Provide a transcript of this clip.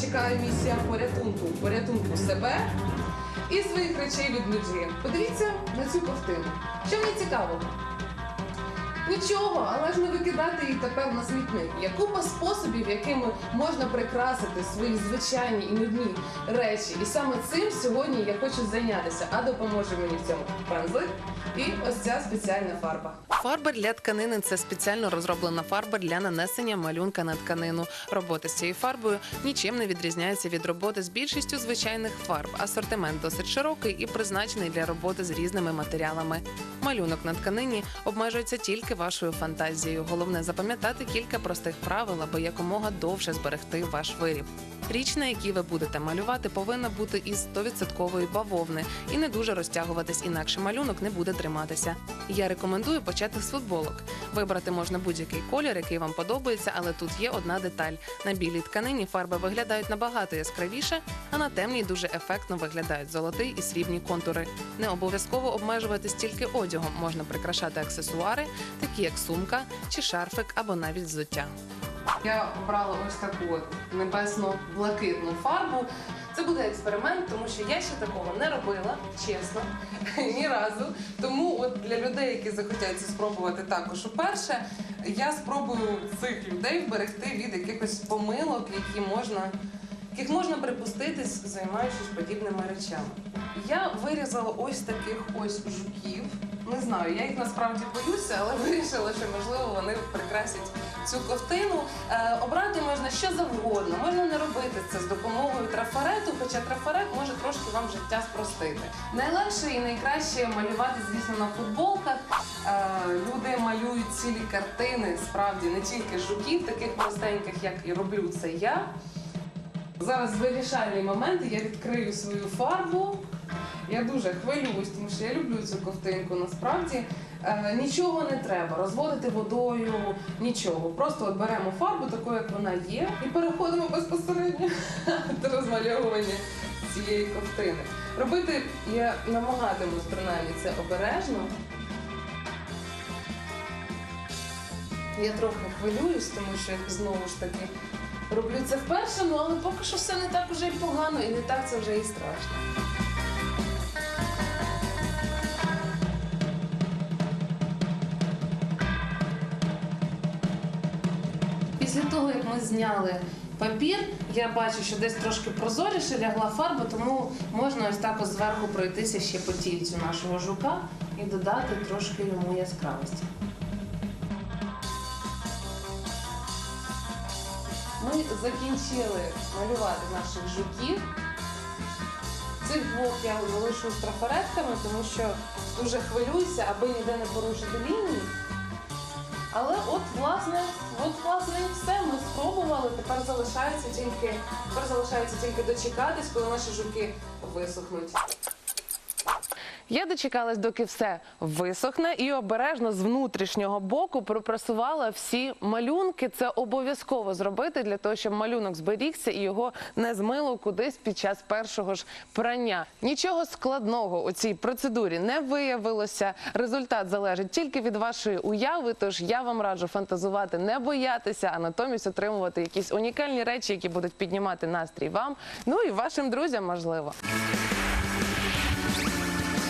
чекає місія порятунку, порятунку себе і своїх речей від людей. Подивіться на цю ковтину. Що мені цікаво? Нічого, але ж не викидати її тепер на смітник. Є купа способів, якими можна прикрасити свої звичайні і нудні речі. І саме цим сьогодні я хочу зайнятися. А допоможе мені в цьому пензлик і ось ця спеціальна фарба. Фарба для тканини це спеціально розроблена фарба для нанесення малюнка на тканину. Робота з цією фарбою нічим не відрізняється від роботи з більшістю звичайних фарб. Асортимент досить широкий і призначений для роботи з різними матеріалами. Малюнок на тканині обмежується тільки вашою фантазією. Головне запам'ятати кілька простих правил, аби якомога довше зберегти ваш виріб. Річ, на якій ви будете малювати, повинна бути із 100% бавовни і не дуже розтягуватись, інакше малюнок не буде триматися. Я рекомендую почати з футболок. Вибрати можна будь-який колір, який вам подобається, але тут є одна деталь. На білій тканині фарби виглядають набагато яскравіше, а на темній дуже ефектно виглядають золотий і срібні контури. Не обов'язково обмежуватись тільки одягом, можна прикрашати аксесуари, такі як сумка чи шарфик або навіть взуття. Я обрала ось таку небесно-блакитну фарбу. Це буде експеримент, тому що я ще такого не робила, чесно, ні разу. Тому от для людей, які захотять це спробувати також уперше, я спробую цих людей вберегти від якихось помилок, які можна, яких можна припуститись, займаючись подібними речами. Я вирізала ось таких ось жуків. Не знаю, я їх насправді боюся, але вирішила, що можливо вони прикрасять цю ковтину. Е, обрати можна що завгодно. Можна не робити це з допомогою трафарету, хоча трафарет може трошки вам життя спростити. Найлегше і найкраще малювати, звісно, на футболках. Е, люди малюють цілі картини, справді не тільки жуків, таких простеньких, як і роблю це я. Зараз вирішальний момент, я відкрию свою фарбу. Я дуже хвилююсь, тому що я люблю цю ковтинку. Насправді е, нічого не треба розводити водою, нічого. Просто от беремо фарбу, таку як вона є, і переходимо безпосередньо до розмальовування цієї ковтини. Робити я намагатимусь принаймні це обережно. Я трохи хвилююсь, тому що знову ж таки роблю це вперше, ну але поки що все не так уже й погано, і не так це вже і страшно. Після того, як ми зняли папір, я бачу, що десь трошки прозоріше лягла фарба, тому можна ось так ось зверху пройтися ще по тільцю нашого жука і додати трошки йому яскравості. Ми закінчили малювати наших жуків. Цих двох я залишу з трафаретками, тому що дуже хвилююся, аби ніде не порушити лінії. Але от власне, от власне і все. Ми спробували. Тепер залишається тільки тепер залишається тільки дочекатись, коли наші жуки висохнуть. Я дочекалась, доки все висохне, і обережно з внутрішнього боку пропрасувала всі малюнки. Це обов'язково зробити для того, щоб малюнок зберігся і його не змило кудись під час першого ж прання. Нічого складного у цій процедурі не виявилося. Результат залежить тільки від вашої уяви. Тож я вам раджу фантазувати, не боятися, а натомість отримувати якісь унікальні речі, які будуть піднімати настрій вам, ну і вашим друзям, можливо.